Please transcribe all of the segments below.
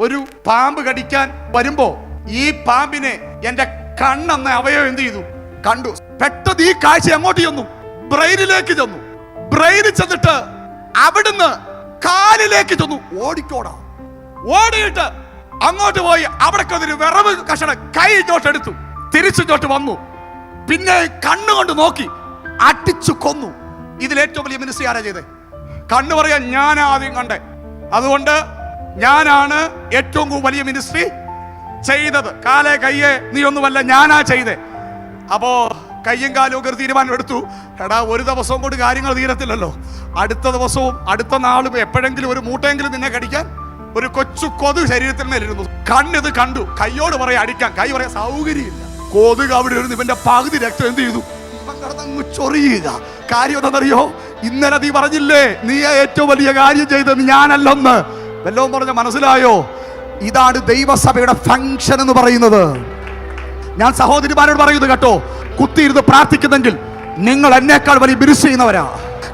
ഒരു പാമ്പ് കടിക്കാൻ വരുമ്പോ ഈ പാമ്പിനെ എന്റെ കണ്ണെന്ന അവയവം എന്ത് ചെയ്തു? കണ്ടു. പെട്ടത് ഈ കാഴ്ച എങ്ങോട്ട് ചെന്നു. ബ്രെയിനിലേക്ക് ചെന്നു. ബ്രെയിനിൽ ചെന്നിട്ട് അവിടുന്ന് കാലിലേക്ക് ചെന്നു. ഓടിക്കോടാ. ഓടിയിട്ട് അങ്ങോട്ട് പോയി. അവിടെ ഒരു വിറവ് കഷണം കൈ എടുത്തു. തിരിച്ചിങ്ങോട്ട് വന്നു. പിന്നെ കണ്ണുകൊണ്ട് നോക്കി. അടിച്ചു കൊന്നു. ഇതിൽ ഏറ്റവും വലിയ മിനിസ്ട്രി ആരാ ചെയ്തേ? കണ്ണു പറയാൻ ഞാൻ ആദ്യം കണ്ടേ. അതുകൊണ്ട് ഞാനാണ് ഏറ്റവും വലിയ മിനിസ്ട്രി ചെയ്തത്. കാലേ കയ്യെ നീ ഒന്നുമല്ല ഞാനാ ചെയ്തേ. അപ്പോ കയ്യും കാലും ഒക്കെ ഒരു തീരുമാനം എടുത്തു. എടാ ഒരു ദിവസവും കൊണ്ട് കാര്യങ്ങൾ തീരത്തില്ലല്ലോ. അടുത്ത ദിവസവും അടുത്ത നാളും എപ്പോഴെങ്കിലും ഒരു മൂട്ടെങ്കിലും നിന്നെ കടിക്കാൻ ഒരു കൊച്ചു കൊതു ശരീരത്തിൽ മേലിരുന്നു കണ്ണിത് കണ്ടു. കയ്യോട് പറയാ അടിക്കാൻ. കൈ പറയാൻ സൗകര്യമില്ല. കൊതുക് അവിടെ ഇരുന്ന് ഇവന്റെ പകുതി രക്തം എന്ത് ചെയ്തു? ചൊറിയുക. കാര്യം എന്താണെന്നറിയോ? ഇന്നലെ നീ പറഞ്ഞില്ലേ നീ ഏറ്റവും വലിയ കാര്യം ചെയ്തത്. ഞാനല്ലെന്ന്. വല്ലതും പറഞ്ഞ മനസ്സിലായോ? ഇതാണ് ദൈവസഭയുടെ ഫംഗ്ഷൻ എന്ന് പറയുന്നത്. ഞാൻ സഹോദരിമാരോട് പറയുന്നത് കേട്ടോ കുത്തിയിരുന്ന് പ്രാർത്ഥിക്കുന്നെങ്കിൽ നിങ്ങൾ എന്നേക്കാൾ വലിയ ബിരുസ് ചെയ്യുന്നവരാ.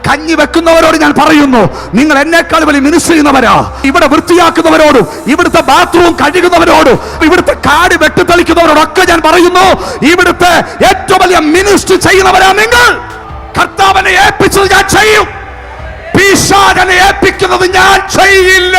കഞ്ഞി വെക്കുന്നവരോട് ഞാൻ പറയുന്നു നിങ്ങൾ എന്നേക്കാൾ വലിയ മിനിസ് ചെയ്യുന്നവരാ. ഇവിടെ വൃത്തിയാക്കുന്നവരോടും ഇവിടുത്തെ ബാത്റൂം കഴുകുന്നവരോടും ഇവിടുത്തെ കാട് വെട്ടിത്തെളിക്കുന്നവരോടൊക്കെ ഞാൻ പറയുന്നു ഇവിടുത്തെ ഏറ്റവും വലിയ മിനിസ്റ്റ് ചെയ്യുന്നവരാ നിങ്ങൾ. കർത്താവിനെ ഏൽപ്പിച്ചത് ഞാൻ ചെയ്യും. പിശാചനെ ഏൽപ്പിക്കുന്നത് ഞാൻ ചെയ്യില്ല.